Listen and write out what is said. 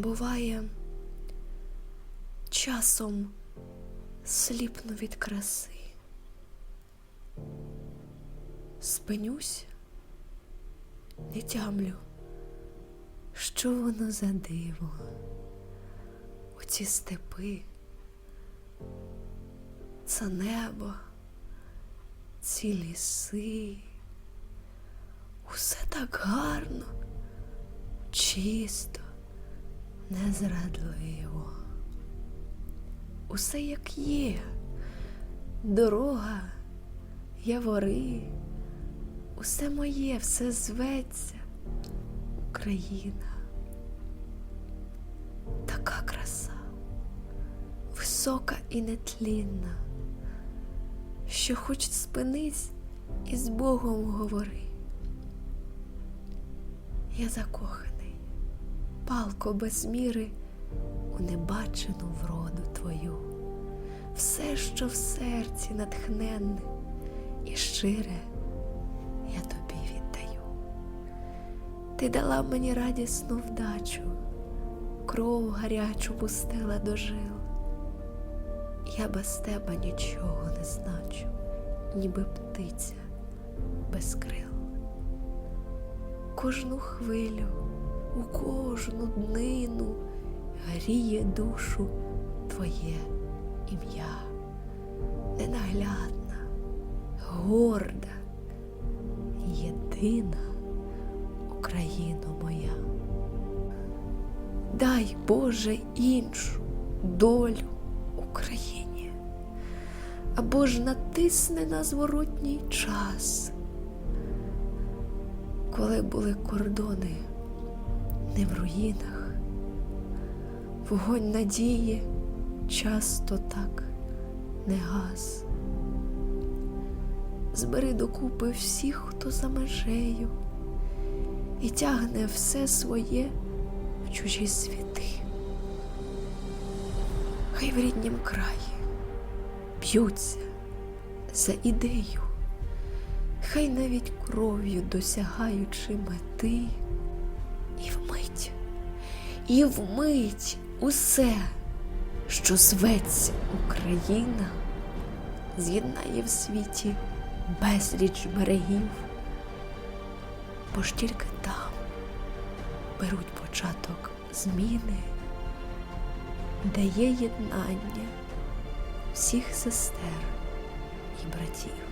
Буває, часом сліпну від краси. Спинюсь, не тямлю, що воно за диво, оці степи, це небо, ці ліси, усе так гарно, чисто, незрадливо. Усе як є, дорога, явори, усе моє, все зветься, Україна. Така краса, висока і нетлінна, що хоч спинись і з Богом говори. Я закоханий, палко без міри у небачену вроду твою, все, що в серці натхненне і щире, я тобі віддаю. Ти дала мені радісну вдачу, кров гарячу пустила до жил. Я без тебе нічого не значу, ніби птиця без крил. Кожну хвилю, у кожну днину гріє душу твоє ім'я, ненаглядна, горда, єдина Україно моя. Дай Боже іншу долю Україні, або ж натисне на зворотній час, коли були кордони не в руїнах, вогонь надії часто так не гас. Збери докупи всіх, хто за межею, і тягне все своє в чужі світи. Хай в ріднім краї б'ються за ідею, хай навіть кров'ю досягаючи мети, і вмить усе, що зветься Україна, з'єднає в світі безліч берегів, бо ж тільки там беруть початок зміни, де є єднання всіх сестер і братів.